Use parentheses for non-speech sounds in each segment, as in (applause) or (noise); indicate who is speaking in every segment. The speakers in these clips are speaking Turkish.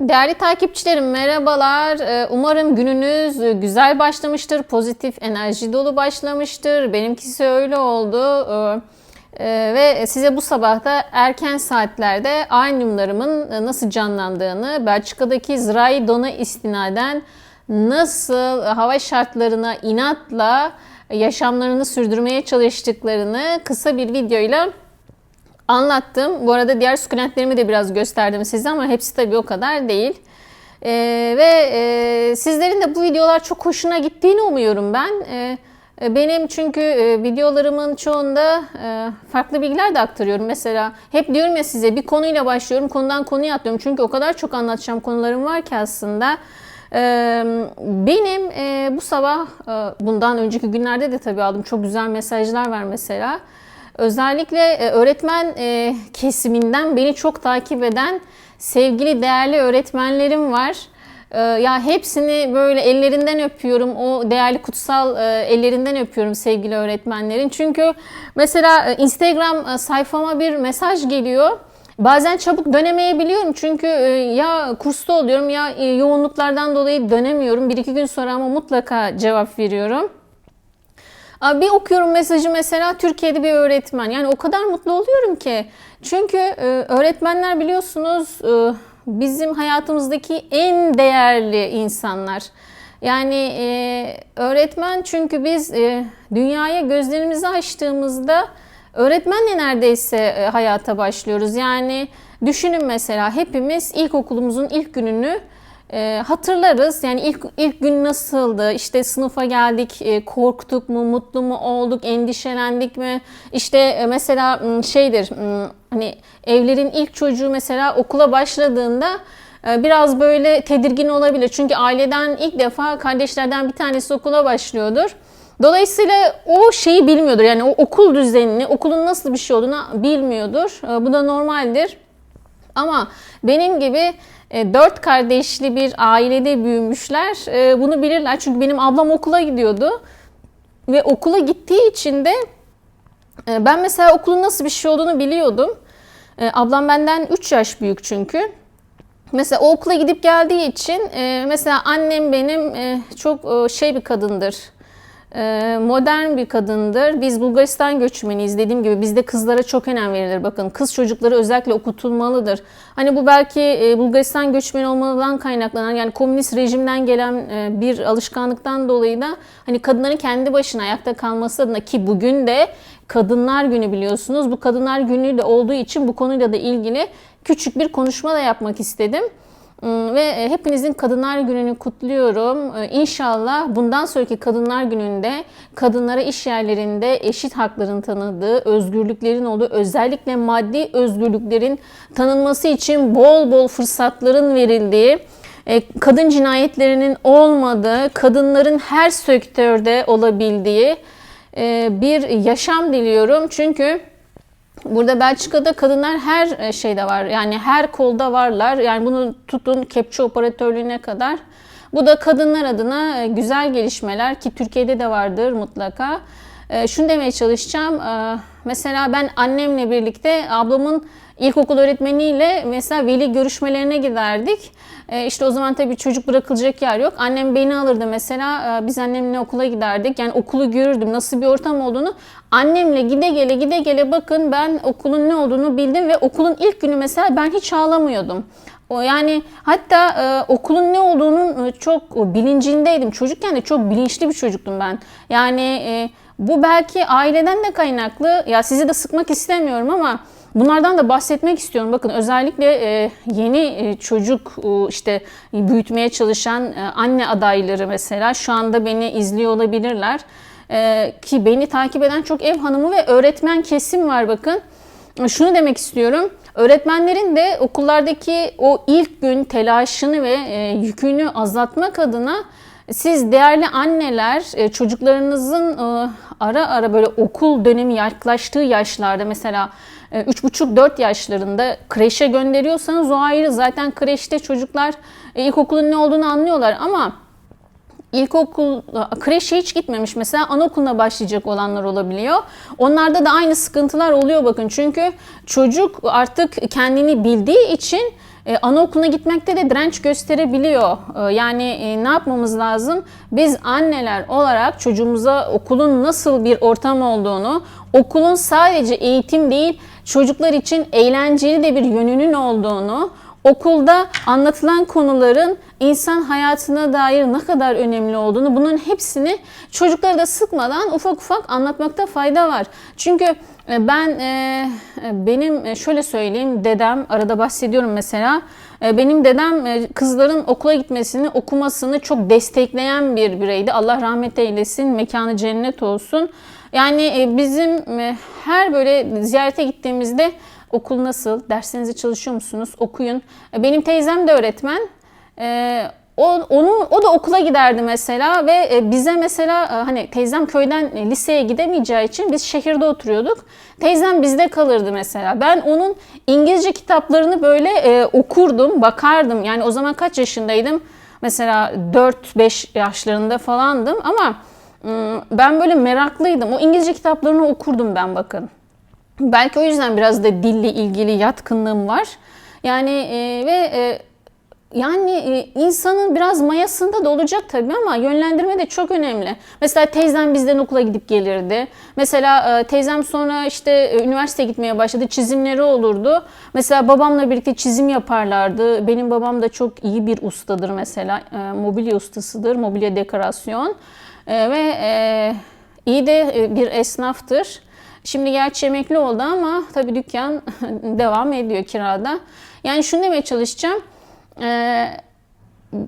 Speaker 1: Değerli takipçilerim merhabalar. Ee, Umarım gününüz güzel başlamıştır. Pozitif enerji dolu başlamıştır. Benimkisi öyle oldu. Ee, e, Ve size bu sabahta erken saatlerde aynumlarımın nasıl canlandığını, Belçika'daki zirai dona istinaden nasıl hava şartlarına inatla yaşamlarını sürdürmeye çalıştıklarını kısa bir videoyla anlattım. Bu arada diğer sukulentlerimi de biraz gösterdim size ama hepsi tabii o kadar değil. Ee, ve e, sizlerin de bu videolar çok hoşuna gittiğini umuyorum ben. Ee, benim çünkü e, videolarımın çoğunda e, farklı bilgiler de aktarıyorum. Mesela hep diyorum ya size bir konuyla başlıyorum, konudan konuya atlıyorum. Çünkü o kadar çok anlatacağım konularım var ki aslında. Ee, benim e, bu sabah, e, bundan önceki günlerde de tabii aldım çok güzel mesajlar var mesela. Özellikle e, öğretmen e, kesiminden beni çok takip eden sevgili değerli öğretmenlerim var. E, ya hepsini böyle ellerinden öpüyorum. O değerli kutsal ellerinden öpüyorum sevgili öğretmenlerin. Çünkü mesela Instagram sayfama bir mesaj geliyor. Bazen çabuk dönemeyebiliyorum çünkü ya kursta oluyorum ya yoğunluklardan dolayı dönemiyorum. Bir iki gün sonra ama mutlaka cevap veriyorum. Bir okuyorum mesajı mesela Türkiye'de bir öğretmen. Yani o kadar mutlu oluyorum ki. Çünkü e, öğretmenler biliyorsunuz e, bizim hayatımızdaki en değerli insanlar. Yani e, öğretmen çünkü biz dünyaya gözlerimizi açtığımızda öğretmenle neredeyse hayata başlıyoruz. Yani düşünün mesela hepimiz ilkokulumuzun ilk gününü e, hatırlarız. Yani ilk ilk gün nasıldı? İşte sınıfa geldik, e, korktuk mu, mutlu mu olduk, endişelendik mi? İşte e, mesela şeydir, hani evlerin ilk çocuğu mesela okula başladığında e, biraz böyle tedirgin olabilir. Çünkü aileden ilk defa kardeşlerden bir tanesi okula başlıyordur. Dolayısıyla o şeyi bilmiyordur. Yani o okul düzenini, okulun nasıl bir şey olduğunu bilmiyordur. E, bu da normaldir. Ama benim gibi dört kardeşli bir ailede büyümüşler. E, bunu bilirler. Çünkü benim ablam okula gidiyordu. Ve okula gittiği için de e, ben mesela okulun nasıl bir şey olduğunu biliyordum. Ablam benden 3 yaş büyük çünkü. Mesela okula gidip geldiği için mesela annem benim çok şey bir kadındır modern bir kadındır. Biz Bulgaristan göçmeniyiz dediğim gibi bizde kızlara çok önem verilir. Bakın kız çocukları özellikle okutulmalıdır. Hani bu belki e, Bulgaristan göçmeni olmadan kaynaklanan yani komünist rejimden gelen e, bir alışkanlıktan dolayı da hani kadınların kendi başına ayakta kalması adına ki bugün de Kadınlar Günü biliyorsunuz. Bu Kadınlar Günü de olduğu için bu konuyla da ilgili küçük bir konuşma da yapmak istedim. Hmm, ve e, hepinizin Kadınlar Günü'nü kutluyorum. E, inşallah bundan sonraki Kadınlar Günü'nde kadınlara iş yerlerinde eşit hakların tanıdığı, özgürlüklerin olduğu, özellikle maddi özgürlüklerin tanınması için bol bol fırsatların verildiği, e, kadın cinayetlerinin olmadığı, kadınların her sektörde olabildiği bir yaşam diliyorum. Çünkü Burada Belçika'da kadınlar her e, şeyde var. Yani her kolda varlar. Yani bunu tutun kepçe operatörlüğüne kadar. Bu da kadınlar adına e, güzel gelişmeler ki Türkiye'de de vardır mutlaka. E, şunu demeye çalışacağım. Mesela ben annemle birlikte ablamın ilkokul öğretmeniyle mesela veli görüşmelerine giderdik. E, işte o zaman tabii çocuk bırakılacak yer yok. Annem beni alırdı mesela. E, biz annemle okula giderdik. Yani okulu görürdüm. Nasıl bir ortam olduğunu. Annemle gide gele gide gele bakın ben okulun ne olduğunu bildim ve okulun ilk günü mesela ben hiç ağlamıyordum. O yani hatta e, okulun ne olduğunun e, çok bilincindeydim. Çocukken de çok bilinçli bir çocuktum ben. Yani e, bu belki aileden de kaynaklı. Ya sizi de sıkmak istemiyorum ama Bunlardan da bahsetmek istiyorum. Bakın özellikle e, yeni e, çocuk e, işte büyütmeye çalışan anne adayları mesela şu anda beni izliyor olabilirler. Ki beni takip eden çok ev hanımı ve öğretmen kesim var bakın. Şunu demek istiyorum. Öğretmenlerin de okullardaki o ilk gün telaşını ve yükünü azaltmak adına siz değerli anneler çocuklarınızın ara ara böyle okul dönemi yaklaştığı yaşlarda mesela 3,5-4 e, yaşlarında kreşe gönderiyorsanız o ayrı. Zaten kreşte çocuklar e, ilkokulun ne olduğunu anlıyorlar ama ilkokul, kreşe hiç gitmemiş mesela anaokuluna başlayacak olanlar olabiliyor. Onlarda da aynı sıkıntılar oluyor bakın. Çünkü çocuk artık kendini bildiği için e, anaokuluna gitmekte de direnç gösterebiliyor. E, yani e, ne yapmamız lazım? Biz anneler olarak çocuğumuza okulun nasıl bir ortam olduğunu, okulun sadece eğitim değil, çocuklar için eğlenceli de bir yönünün olduğunu, okulda anlatılan konuların insan hayatına dair ne kadar önemli olduğunu bunun hepsini çocuklara da sıkmadan ufak ufak anlatmakta fayda var. Çünkü e, ben e, benim e, şöyle söyleyeyim dedem arada bahsediyorum mesela benim dedem kızların okula gitmesini okumasını çok destekleyen bir bireydi. Allah rahmet eylesin mekanı cennet olsun. Yani bizim her böyle ziyarete gittiğimizde okul nasıl, derslerinizi çalışıyor musunuz, okuyun. Benim teyzem de öğretmen. O, onu, o da okula giderdi mesela ve bize mesela hani teyzem köyden liseye gidemeyeceği için biz şehirde oturuyorduk. Teyzem bizde kalırdı mesela. Ben onun İngilizce kitaplarını böyle e, okurdum, bakardım. Yani o zaman kaç yaşındaydım? Mesela 4-5 yaşlarında falandım ama ben böyle meraklıydım. O İngilizce kitaplarını okurdum ben bakın. Belki o yüzden biraz da dille ilgili yatkınlığım var. Yani e, ve e, yani e, insanın biraz mayasında da olacak tabii ama yönlendirme de çok önemli. Mesela teyzem bizden okula gidip gelirdi. Mesela e, teyzem sonra işte e, üniversiteye gitmeye başladı. Çizimleri olurdu. Mesela babamla birlikte çizim yaparlardı. Benim babam da çok iyi bir ustadır mesela. Mobilya ustasıdır. Mobilya dekorasyon. Ve iyi de bir esnaftır. Şimdi gerçi emekli oldu ama tabii dükkan (laughs) devam ediyor kirada. Yani şunu demeye çalışacağım. Ee,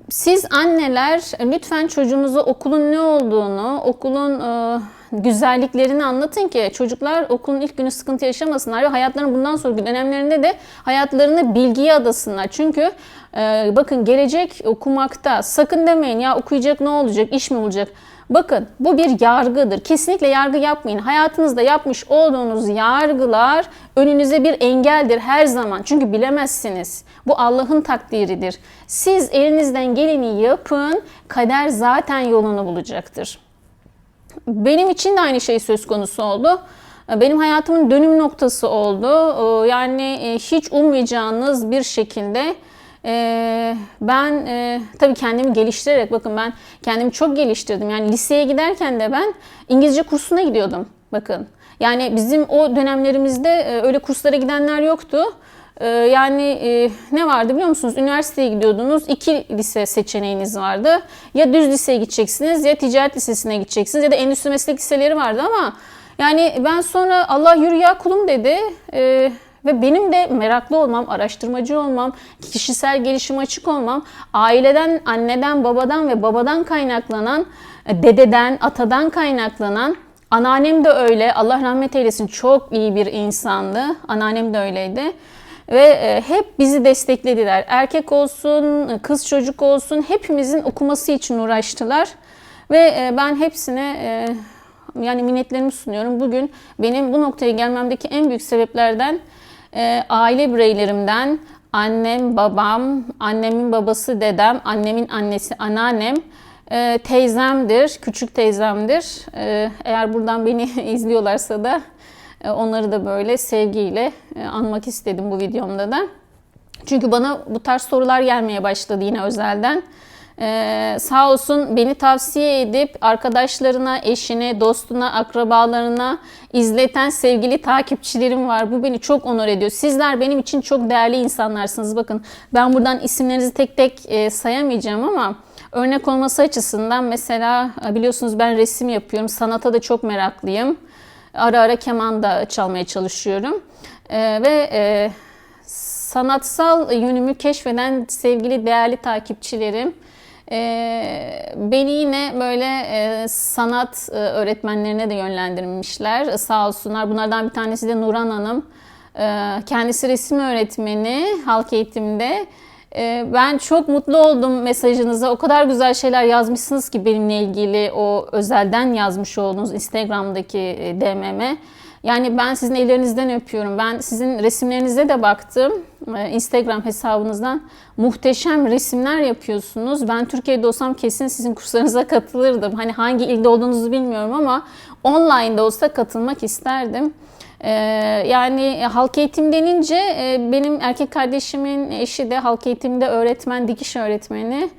Speaker 1: siz anneler lütfen çocuğunuza okulun ne olduğunu, okulun e, güzelliklerini anlatın ki çocuklar okulun ilk günü sıkıntı yaşamasınlar ve hayatlarının bundan sonraki dönemlerinde de hayatlarını bilgiye adasınlar. Çünkü e, bakın gelecek okumakta sakın demeyin ya okuyacak ne olacak, iş mi olacak? Bakın bu bir yargıdır. Kesinlikle yargı yapmayın. Hayatınızda yapmış olduğunuz yargılar önünüze bir engeldir her zaman. Çünkü bilemezsiniz. Bu Allah'ın takdiridir. Siz elinizden geleni yapın. Kader zaten yolunu bulacaktır. Benim için de aynı şey söz konusu oldu. Benim hayatımın dönüm noktası oldu. Yani e, hiç ummayacağınız bir şekilde ee, ben e, tabii kendimi geliştirerek bakın ben kendimi çok geliştirdim. Yani liseye giderken de ben İngilizce kursuna gidiyordum. Bakın. Yani bizim o dönemlerimizde e, öyle kurslara gidenler yoktu. E, yani e, ne vardı biliyor musunuz? Üniversiteye gidiyordunuz. iki lise seçeneğiniz vardı. Ya düz liseye gideceksiniz ya ticaret lisesine gideceksiniz ya da endüstri meslek liseleri vardı ama yani ben sonra Allah yürü ya kulum dedi. E, ve benim de meraklı olmam, araştırmacı olmam, kişisel gelişim açık olmam, aileden, anneden, babadan ve babadan kaynaklanan, e, dededen, atadan kaynaklanan, anneannem de öyle, Allah rahmet eylesin çok iyi bir insandı, anneannem de öyleydi. Ve e, hep bizi desteklediler. Erkek olsun, kız çocuk olsun hepimizin okuması için uğraştılar. Ve e, ben hepsine yani minnetlerimi sunuyorum. Bugün benim bu noktaya gelmemdeki en büyük sebeplerden e, aile bireylerimden annem, babam, annemin babası dedem, annemin annesi anneannem, e, teyzemdir, küçük teyzemdir. E, eğer buradan beni (laughs) izliyorlarsa da e, onları da böyle sevgiyle e, anmak istedim bu videomda da. Çünkü bana bu tarz sorular gelmeye başladı yine özelden. Ee, sağ olsun beni tavsiye edip arkadaşlarına, eşine, dostuna, akrabalarına izleten sevgili takipçilerim var. Bu beni çok onur ediyor. Sizler benim için çok değerli insanlarsınız. Bakın ben buradan isimlerinizi tek tek e, sayamayacağım ama örnek olması açısından mesela e, biliyorsunuz ben resim yapıyorum. Sanata da çok meraklıyım. Ara ara keman da çalmaya çalışıyorum. Ee, ve e, sanatsal yönümü keşfeden sevgili değerli takipçilerim ee, beni yine böyle e, sanat e, öğretmenlerine de yönlendirmişler. Sağ olsunlar. Bunlardan bir tanesi de Nuran Hanım. Ee, kendisi resim öğretmeni halk eğitimde. Ee, ben çok mutlu oldum mesajınıza. O kadar güzel şeyler yazmışsınız ki benimle ilgili o özelden yazmış olduğunuz Instagram'daki e, DM'me. Yani ben sizin ellerinizden öpüyorum. Ben sizin resimlerinize de baktım. Ee, Instagram hesabınızdan muhteşem resimler yapıyorsunuz. Ben Türkiye'de olsam kesin sizin kurslarınıza katılırdım. Hani hangi ilde olduğunuzu bilmiyorum ama online de olsa katılmak isterdim. Ee, yani halk eğitim denince e, benim erkek kardeşimin eşi de halk eğitimde öğretmen, dikiş öğretmeni.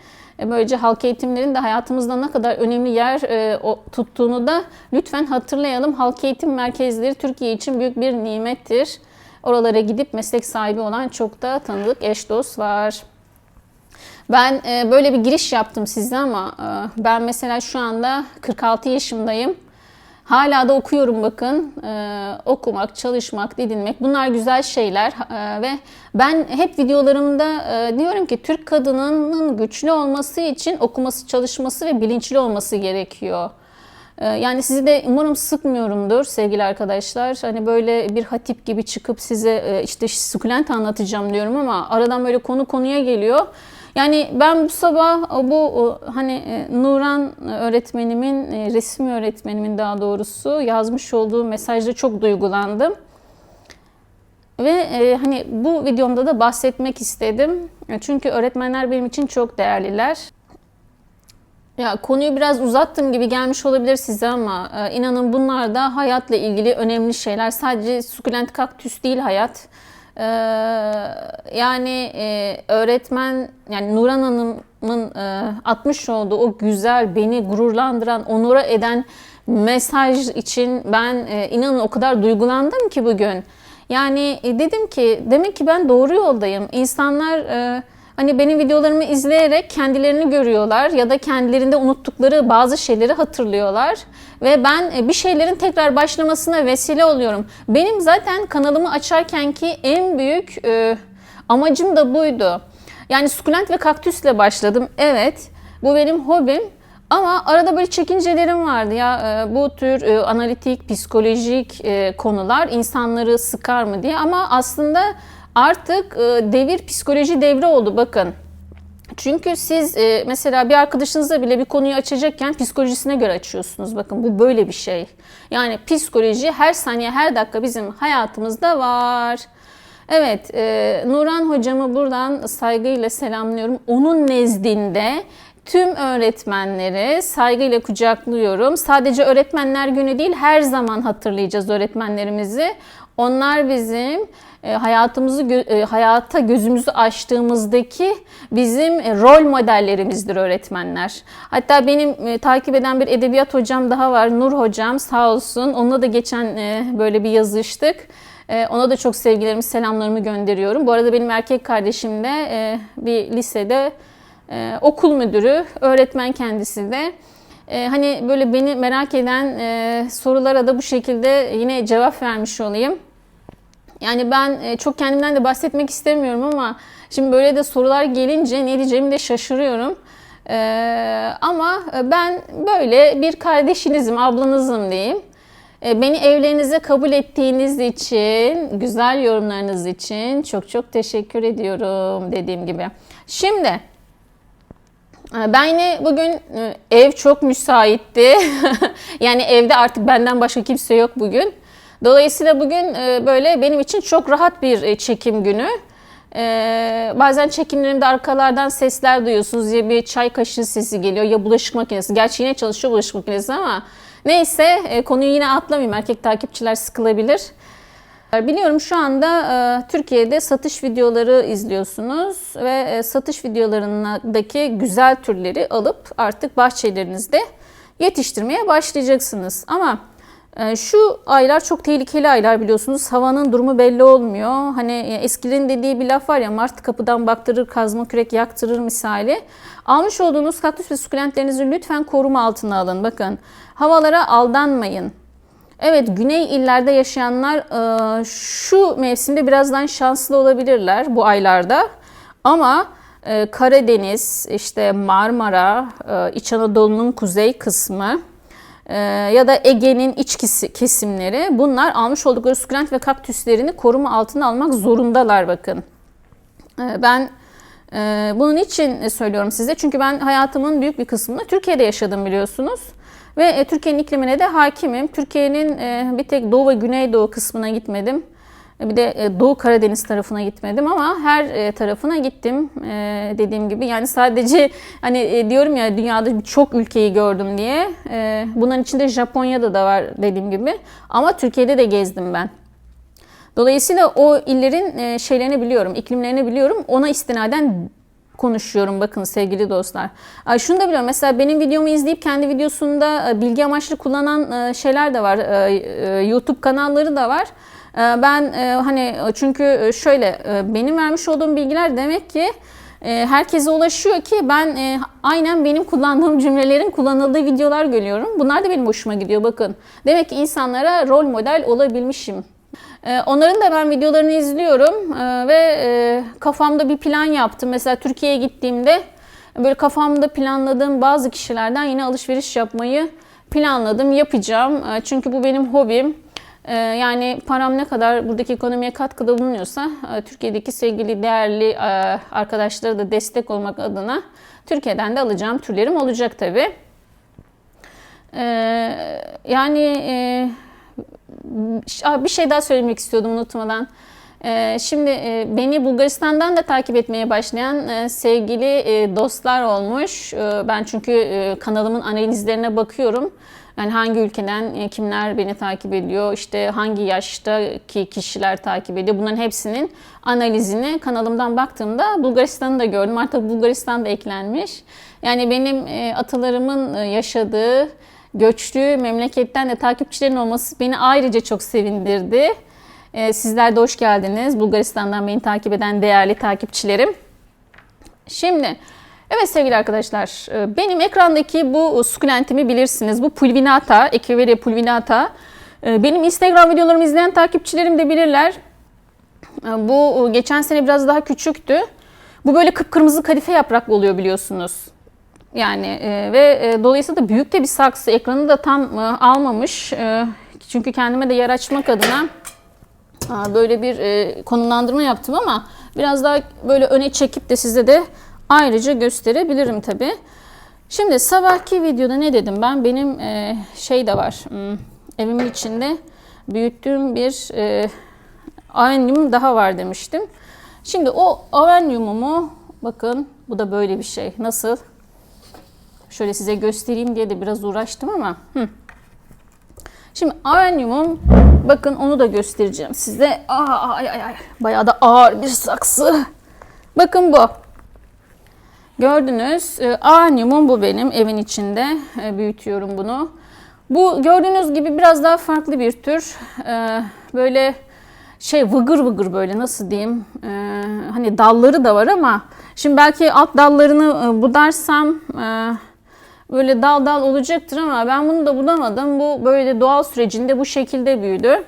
Speaker 1: E, Böylece halk eğitimlerin de hayatımızda ne kadar önemli yer e, tuttuğunu da lütfen hatırlayalım. Halk eğitim merkezleri Türkiye için büyük bir nimettir. Oralara gidip meslek sahibi olan çok da tanıdık eş dost var. Ben böyle bir giriş yaptım size ama ben mesela şu anda 46 yaşındayım. Hala da okuyorum bakın. E, okumak, çalışmak, didinmek bunlar güzel şeyler. E, ve ben hep videolarımda e, diyorum ki Türk kadınının güçlü olması için okuması, çalışması ve bilinçli olması gerekiyor. E, Yani sizi de umarım sıkmıyorumdur sevgili arkadaşlar. Hani böyle bir hatip gibi çıkıp size e, işte sukulent anlatacağım diyorum ama aradan böyle konu konuya geliyor. Yani ben bu sabah bu hani e, Nuran öğretmenimin, e, resim öğretmenimin daha doğrusu yazmış olduğu mesajda çok duygulandım. Ve e, hani bu videomda da bahsetmek istedim. Çünkü öğretmenler benim için çok değerliler. Ya konuyu biraz uzattım gibi gelmiş olabilir size ama inanın bunlar da hayatla ilgili önemli şeyler. Sadece sukulent kaktüs değil hayat. E, yani e, öğretmen yani Nuran Hanım'ın e, atmış olduğu o güzel beni gururlandıran, onura eden mesaj için ben e, inanın o kadar duygulandım ki bugün. Yani e, dedim ki demek ki ben doğru yoldayım. İnsanlar e, Hani benim videolarımı izleyerek kendilerini görüyorlar ya da kendilerinde unuttukları bazı şeyleri hatırlıyorlar ve ben e, bir şeylerin tekrar başlamasına vesile oluyorum. Benim zaten kanalımı açarkenki en büyük e, amacım da buydu. Yani sukulent ve kaktüsle başladım. Evet, bu benim hobim. Ama arada böyle çekincelerim vardı ya e, bu tür e, analitik, psikolojik konular insanları sıkar mı diye. Ama aslında artık e, devir psikoloji devri oldu bakın. Çünkü siz e, mesela bir arkadaşınızla bile bir konuyu açacakken psikolojisine göre açıyorsunuz. Bakın bu böyle bir şey. Yani psikoloji her saniye her dakika bizim hayatımızda var. Evet, e, Nuran hocamı buradan saygıyla selamlıyorum. Onun nezdinde tüm öğretmenleri saygıyla kucaklıyorum. Sadece öğretmenler günü değil, her zaman hatırlayacağız öğretmenlerimizi. Onlar bizim hayatımızı gö- e, hayata gözümüzü açtığımızdaki bizim e, rol modellerimizdir öğretmenler. Hatta benim e, takip eden bir edebiyat hocam daha var, Nur hocam sağ olsun. Onunla da geçen e, böyle bir yazıştık. E, ona da çok sevgilerimi, selamlarımı gönderiyorum. Bu arada benim erkek kardeşim de e, bir lisede e, okul müdürü, öğretmen kendisi de. E, hani böyle beni merak eden e, sorulara da bu şekilde yine cevap vermiş olayım. Yani ben e, çok kendimden de bahsetmek istemiyorum ama şimdi böyle de sorular gelince ne diyeceğimi de şaşırıyorum. E, ama ben böyle bir kardeşinizim, ablanızım diyeyim. E, Beni evlerinize kabul ettiğiniz için, güzel yorumlarınız için çok çok teşekkür ediyorum dediğim gibi. Şimdi e, ben yine bugün e, ev çok müsaitti. (laughs) yani evde artık benden başka kimse yok bugün. Dolayısıyla bugün e, böyle benim için çok rahat bir e, çekim günü. E, bazen çekimlerimde arkalardan sesler duyuyorsunuz ya bir çay kaşığı sesi geliyor ya bulaşık makinesi. Gerçi yine çalışıyor bulaşık makinesi ama neyse e, konuyu yine atlamayayım. Erkek takipçiler sıkılabilir. Biliyorum şu anda e, Türkiye'de satış videoları izliyorsunuz ve e, satış videolarındaki güzel türleri alıp artık bahçelerinizde yetiştirmeye başlayacaksınız. Ama e, şu aylar çok tehlikeli aylar biliyorsunuz. Havanın durumu belli olmuyor. Hani eskilerin dediği bir laf var ya Mart kapıdan baktırır, kazma kürek yaktırır misali. Almış olduğunuz kaktüs ve sukulentlerinizi lütfen koruma altına alın. Bakın havalara aldanmayın. Evet, güney illerde yaşayanlar e, şu mevsimde birazdan şanslı olabilirler bu aylarda. Ama e, Karadeniz, işte Marmara, e, İç Anadolu'nun kuzey kısmı e, ya da Ege'nin iç kesi- kesimleri bunlar almış oldukları sukulent ve kaktüslerini koruma altına almak zorundalar bakın. E, Ben e, bunun için söylüyorum size çünkü ben hayatımın büyük bir kısmını Türkiye'de yaşadım biliyorsunuz. Ve e, Türkiye'nin iklimine de hakimim. Türkiye'nin e, bir tek doğu ve güneydoğu kısmına gitmedim. E, Bir de e, Doğu Karadeniz tarafına gitmedim ama her e, tarafına gittim dediğim gibi. Yani sadece hani diyorum ya dünyada çok ülkeyi gördüm diye. Bunların içinde Japonya'da da var dediğim gibi. Ama Türkiye'de de gezdim ben. Dolayısıyla o illerin şeylerini biliyorum, iklimlerini biliyorum. Ona istinaden konuşuyorum bakın sevgili dostlar. Şunu da biliyorum mesela benim videomu izleyip kendi videosunda bilgi amaçlı kullanan şeyler de var. YouTube kanalları da var. E, Ben e, hani çünkü şöyle e, benim vermiş olduğum bilgiler demek ki e, herkese ulaşıyor ki ben e, aynen benim kullandığım cümlelerin kullanıldığı videolar görüyorum. Bunlar da benim hoşuma gidiyor bakın. Demek ki insanlara rol model olabilmişim. Ee, Onların da ben videolarını izliyorum ee, ve e, kafamda bir plan yaptım. Mesela Türkiye'ye gittiğimde böyle kafamda planladığım bazı kişilerden yine alışveriş yapmayı planladım, yapacağım. Ee, Çünkü bu benim hobim. Ee, Yani param ne kadar buradaki ekonomiye katkıda bulunuyorsa e, Türkiye'deki sevgili değerli e, arkadaşlara da destek olmak adına Türkiye'den de alacağım türlerim olacak tabii. Ee, Yani e, bir şey daha söylemek istiyordum unutmadan. Ee, Şimdi beni Bulgaristan'dan da takip etmeye başlayan sevgili dostlar olmuş. Ben çünkü kanalımın analizlerine bakıyorum. Yani hangi ülkeden e, kimler beni takip ediyor, işte hangi yaştaki kişiler takip ediyor. Bunların hepsinin analizini kanalımdan baktığımda Bulgaristan'ı da gördüm. Artık Bulgaristan da eklenmiş. Yani benim e, atalarımın e, yaşadığı göçtüğü memleketten de takipçilerin olması beni ayrıca çok sevindirdi. Sizler de hoş geldiniz. Bulgaristan'dan beni takip eden değerli takipçilerim. Şimdi, evet sevgili arkadaşlar, e, benim ekrandaki bu sukulentimi bilirsiniz. Bu pulvinata, Echeveria pulvinata. E, Benim Instagram videolarımı izleyen takipçilerim de bilirler. E, Bu geçen sene biraz daha küçüktü. Bu böyle kıpkırmızı kadife yapraklı oluyor biliyorsunuz. Yani e, ve e, dolayısıyla da büyük de bir saksı. Ekranı da tam e, almamış. E, çünkü kendime de yer açmak adına böyle bir e, konumlandırma yaptım ama biraz daha böyle öne çekip de size de ayrıca gösterebilirim tabi. Şimdi sabahki videoda ne dedim ben? Benim e, şey de var. hmm, evimin içinde büyüttüğüm bir e, avenyum daha var demiştim. Şimdi o avenyumumu bakın bu da böyle bir şey. Nasıl? Şöyle size göstereyim diye de biraz uğraştım ama. Hı. Şimdi avenyumum bakın onu da göstereceğim size. Aa, ay, ay, ay. Bayağı da ağır bir saksı. Bakın bu. Gördünüz. E, Avenyumum bu benim evin içinde. E, büyütüyorum bunu. Bu gördüğünüz gibi biraz daha farklı bir tür. E, böyle şey vıgır vıgır böyle nasıl diyeyim. Hani dalları da var ama şimdi belki alt dallarını budarsam böyle dal dal olacaktır ama ben bunu da bulamadım. Bu böyle doğal sürecinde bu şekilde büyüdü.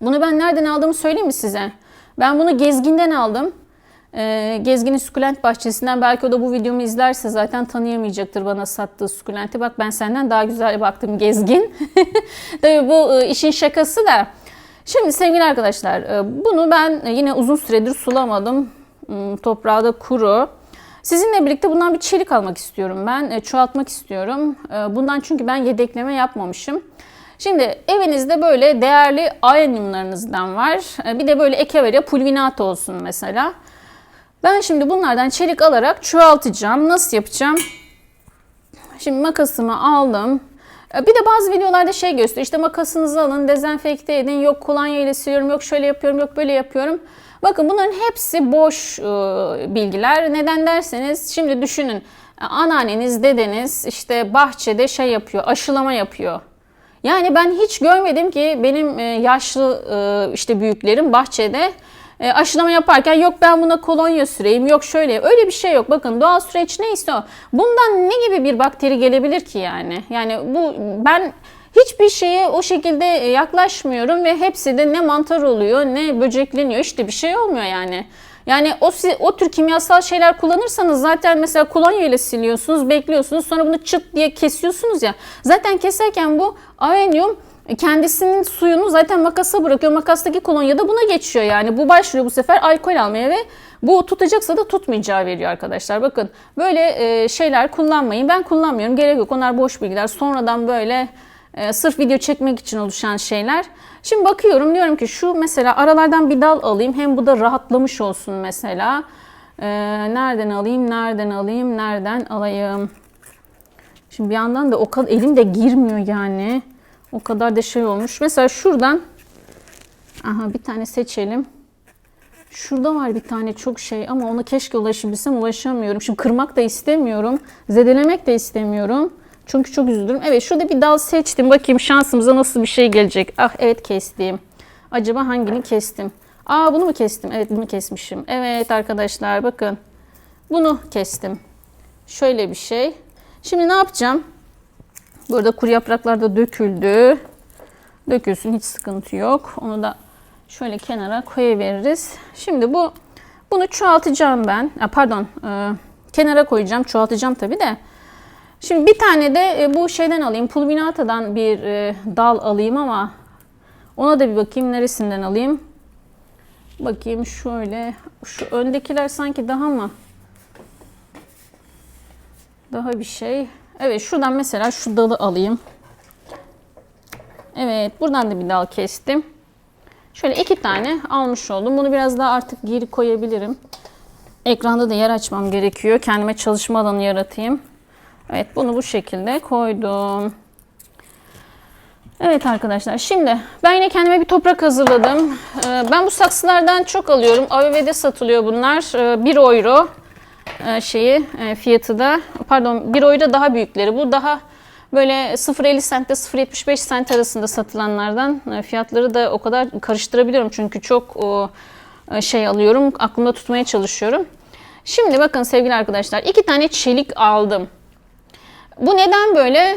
Speaker 1: Bunu ben nereden aldığımı söyleyeyim mi size? Ben bunu Gezgin'den aldım. Ee, Gezgin'in sukulent bahçesinden belki o da bu videomu izlerse zaten tanıyamayacaktır bana sattığı sukulenti. Bak ben senden daha güzel baktım Gezgin. (laughs) Tabii bu e, işin şakası da. Şimdi sevgili arkadaşlar e, bunu ben yine uzun süredir sulamadım. Hmm, Toprağı da kuru. Sizinle birlikte bundan bir çelik almak istiyorum ben. E, Çoğaltmak istiyorum. Bundan çünkü ben yedekleme yapmamışım. Şimdi evinizde böyle değerli ayenyumlarınızdan var. Bir de böyle Echeveria pulvinata olsun mesela. Ben şimdi bunlardan çelik alarak çoğaltacağım. Nasıl yapacağım? Şimdi makasımı aldım. E, Bir de bazı videolarda şey gösteriyor. İşte makasınızı alın, dezenfekte edin. Yok kolonya ile siliyorum, yok şöyle yapıyorum, yok böyle yapıyorum. Bakın bunların hepsi boş e, bilgiler. Neden derseniz şimdi düşünün. E, Anneanneniz, dedeniz işte bahçede şey yapıyor, aşılama yapıyor. Yani ben hiç görmedim ki benim yaşlı işte büyüklerim bahçede e, aşılama yaparken yok ben buna kolonya süreyim, yok şöyle. Öyle bir şey yok. Bakın doğal süreç neyse o. Bundan ne gibi bir bakteri gelebilir ki yani? Yani bu ben hiçbir şeye o şekilde yaklaşmıyorum ve hepsi de ne mantar oluyor ne böcekleniyor. İşte bir şey olmuyor yani. Yani o, o tür kimyasal şeyler kullanırsanız zaten mesela kolonya ile siliyorsunuz, bekliyorsunuz. Sonra bunu çıt diye kesiyorsunuz ya. Zaten keserken bu avenyum kendisinin suyunu zaten makasa bırakıyor. Makastaki kolonya da buna geçiyor yani. Bu başlıyor bu sefer alkol almaya ve bu tutacaksa da tutmayacağı veriyor arkadaşlar. Bakın böyle e, şeyler kullanmayın. Ben kullanmıyorum. Gerek yok. Onlar boş bilgiler. Sonradan böyle e, sırf video çekmek için oluşan şeyler. Şimdi bakıyorum diyorum ki şu mesela aralardan bir dal alayım. Hem bu da rahatlamış olsun mesela. E, nereden alayım, nereden alayım, nereden alayım. Şimdi bir yandan da o kadar elim de girmiyor yani. O kadar da şey olmuş. Mesela şuradan Aha bir tane seçelim. Şurada var bir tane çok şey ama ona keşke ulaşabilsem ulaşamıyorum. Şimdi kırmak da istemiyorum. Zedelemek de istemiyorum. Çünkü çok üzülürüm. Evet şurada bir dal seçtim. Bakayım şansımıza nasıl bir şey gelecek. Ah evet kestim. Acaba hangini kestim? Aa bunu mu kestim? Evet bunu kesmişim. Evet arkadaşlar bakın. Bunu kestim. Şöyle bir şey. Şimdi ne yapacağım? Burada kuru yapraklar da döküldü. Dökülsün hiç sıkıntı yok. Onu da şöyle kenara koyuveririz. Şimdi bu bunu çoğaltacağım ben. Ha, pardon, e, kenara koyacağım. Çoğaltacağım tabii de. Şimdi bir tane de e, bu şeyden alayım. Pulvinata'dan bir e, dal alayım ama ona da bir bakayım neresinden alayım. Bakayım şöyle. Şu öndekiler sanki daha mı? Daha bir şey. Evet şuradan mesela şu dalı alayım. Evet buradan da bir dal kestim. Şöyle iki tane almış oldum. Bunu biraz daha artık geri koyabilirim. Ekranda da yer açmam gerekiyor. Kendime çalışma alanı yaratayım. Evet bunu bu şekilde koydum. Evet arkadaşlar şimdi ben yine kendime bir toprak hazırladım. Ee, Ben bu saksılardan çok alıyorum. AVM'de satılıyor bunlar. 1 euro e, şeyi e, fiyatı da pardon 1 euro daha büyükleri. Bu daha böyle 0.50 sentte 0.75 sent arasında satılanlardan E, fiyatları da o kadar karıştırabiliyorum çünkü çok e, şey alıyorum aklımda tutmaya çalışıyorum. Şimdi bakın sevgili arkadaşlar iki tane çelik aldım. Bu neden böyle?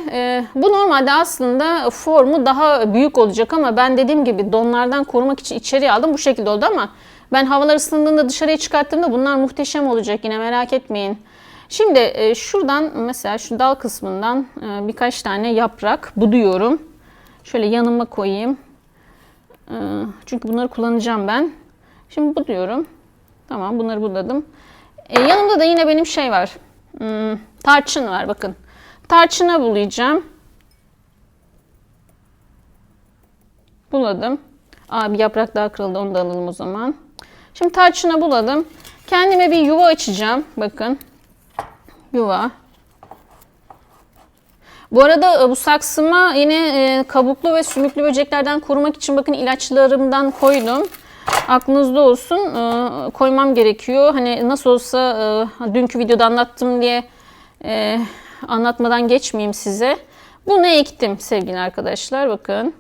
Speaker 1: Bu normalde aslında formu daha büyük olacak ama ben dediğim gibi donlardan korumak için içeriye aldım. Bu şekilde oldu ama ben havalar ısındığında dışarıya çıkarttığımda bunlar muhteşem olacak yine merak etmeyin. Şimdi e, şuradan mesela şu dal kısmından e, birkaç tane yaprak buduyorum. Şöyle yanıma koyayım. E, çünkü bunları kullanacağım ben. Şimdi buduyorum. Tamam bunları budadım. Yanımda da yine benim şey var. Hmm, tarçın var bakın. Tarçına bulayacağım. Buladım. Aa, bir yaprak daha kırıldı onu da alalım o zaman. Şimdi tarçına buladım. Kendime bir yuva açacağım. Bakın. Yuva. Bu arada e, bu saksıma yine e, kabuklu ve sümüklü böceklerden korumak için bakın ilaçlarımdan koydum. Aklınızda olsun. E, koymam gerekiyor. Hani nasıl olsa dünkü videoda anlattım diye anlatmadan geçmeyeyim size. Bunu ektim sevgili arkadaşlar. Bakın.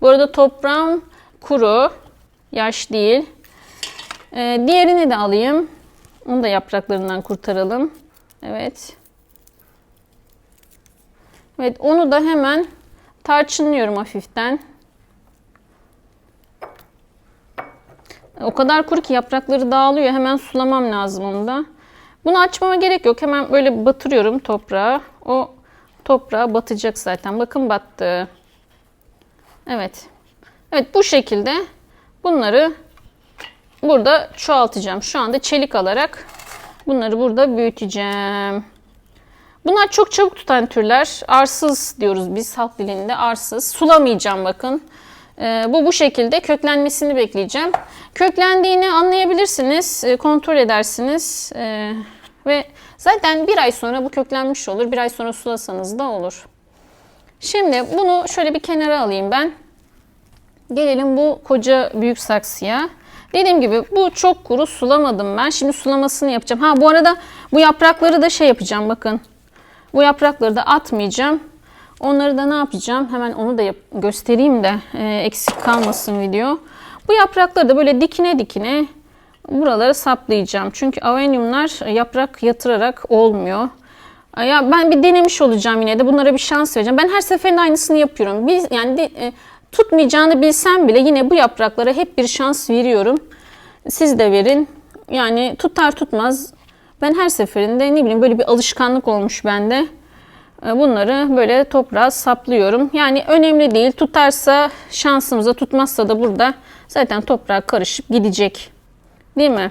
Speaker 1: Bu arada toprağım kuru. Yaş değil. Ee, diğerini de alayım. Onu da yapraklarından kurtaralım. Evet. Evet onu da hemen tarçınlıyorum hafiften. O kadar kuru ki yaprakları dağılıyor. Hemen sulamam lazım onu da. Bunu açmama gerek yok. Hemen böyle batırıyorum toprağa. O toprağa batacak zaten. Bakın battı. Evet. Evet bu şekilde bunları burada çoğaltacağım. Şu anda çelik alarak bunları burada büyüteceğim. Bunlar çok çabuk tutan türler. Arsız diyoruz biz halk dilinde arsız. Sulamayacağım bakın. Ee, bu bu şekilde köklenmesini bekleyeceğim. Köklendiğini anlayabilirsiniz, e, kontrol edersiniz ee, ve zaten bir ay sonra bu köklenmiş olur. Bir ay sonra sulasanız da olur. Şimdi bunu şöyle bir kenara alayım ben. Gelelim bu koca büyük saksıya. Dediğim gibi bu çok kuru sulamadım ben. Şimdi sulamasını yapacağım. Ha bu arada bu yaprakları da şey yapacağım bakın. Bu yaprakları da atmayacağım. Onları da ne yapacağım? Hemen onu da göstereyim de e, eksik kalmasın video. Bu yaprakları da böyle dikine dikine buralara saplayacağım. Çünkü avenyumlar yaprak yatırarak olmuyor. Ya ben bir denemiş olacağım yine de bunlara bir şans vereceğim. Ben her seferinde aynısını yapıyorum. Biz yani de, e, tutmayacağını bilsem bile yine bu yapraklara hep bir şans veriyorum. Siz de verin. Yani tutar tutmaz ben her seferinde ne bileyim böyle bir alışkanlık olmuş bende. E, bunları böyle toprağa saplıyorum. Yani önemli değil. Tutarsa şansımıza tutmazsa da burada zaten toprağa karışıp gidecek. Değil mi?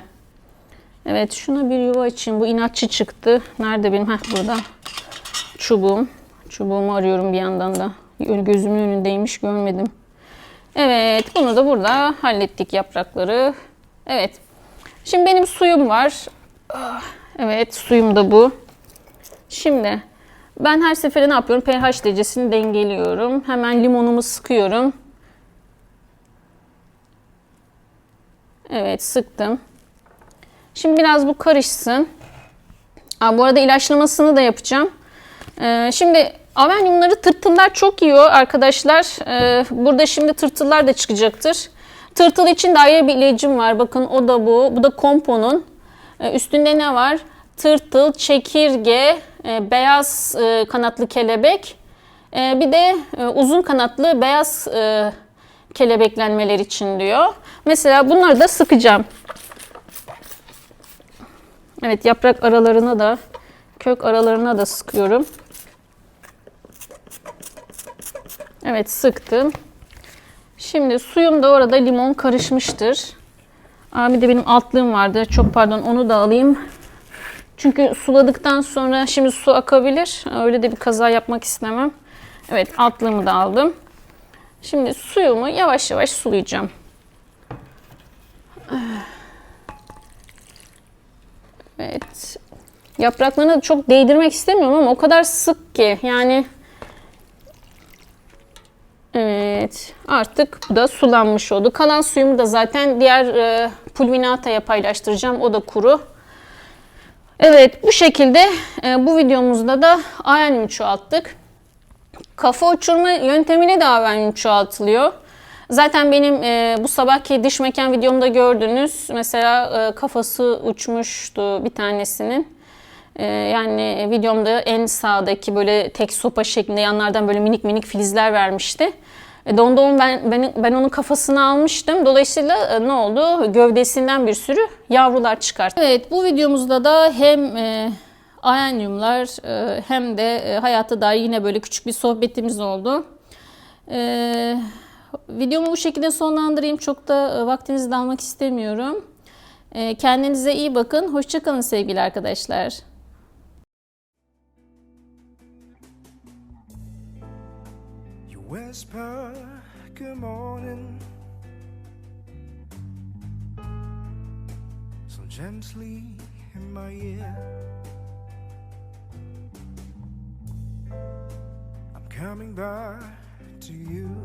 Speaker 1: Evet şuna bir yuva açayım. Bu inatçı çıktı. Nerede benim? Heh burada. Çubuğum. Çubuğumu arıyorum bir yandan da. Gözümün önündeymiş görmedim. Evet bunu da burada hallettik yaprakları. Evet. Şimdi benim suyum var. Ah, Evet suyum da bu. Şimdi ben her seferinde ne yapıyorum? pH derecesini dengeliyorum. Hemen limonumu sıkıyorum. Evet sıktım. Şimdi biraz bu karışsın. Aa, bu arada ilaçlamasını da yapacağım. Ee, şimdi avenyumları tırtıllar çok yiyor arkadaşlar. Ee, burada şimdi tırtıllar da çıkacaktır. Tırtıl için de ayrı bir ilacım var. Bakın o da bu. Bu da komponun. Ee, üstünde ne var? Tırtıl, çekirge, e, beyaz e, kanatlı kelebek. e, bir de e, uzun kanatlı beyaz e, kelebeklenmeler için diyor. Mesela bunları da sıkacağım. Evet yaprak aralarına da kök aralarına da sıkıyorum. Evet sıktım. Şimdi suyum da orada limon karışmıştır. Aa, bir de benim altlığım vardı. Çok pardon onu da alayım. Çünkü suladıktan sonra şimdi su akabilir. Öyle de bir kaza yapmak istemem. Evet altlığımı da aldım. Şimdi suyumu yavaş yavaş sulayacağım. Evet. Yapraklarını çok değdirmek istemiyorum ama o kadar sık ki yani Evet artık bu da sulanmış oldu. Kalan suyumu da zaten diğer e, pulvinataya paylaştıracağım. O da kuru. Evet bu şekilde e, bu videomuzda da ayenyum çoğalttık. Kafa uçurma yöntemiyle de ayenyum çoğaltılıyor. Zaten benim e, bu sabahki diş mekan videomda gördünüz. Mesela e, kafası uçmuştu bir tanesinin. E, yani videomda en sağdaki böyle tek sopa şeklinde yanlardan böyle minik minik filizler vermişti. E, Dondon ben, ben, ben onun kafasını almıştım. Dolayısıyla e, ne oldu? Gövdesinden bir sürü yavrular çıkarttı. Evet bu videomuzda da hem e, ayenyumlar e, hem de e, hayata dair yine böyle küçük bir sohbetimiz oldu. E, videomu bu şekilde sonlandırayım. Çok da e, vaktinizi de almak istemiyorum. E, kendinize iyi bakın. Hoşçakalın sevgili arkadaşlar.
Speaker 2: Whisper morning so gently in my ear. I'm coming back to you,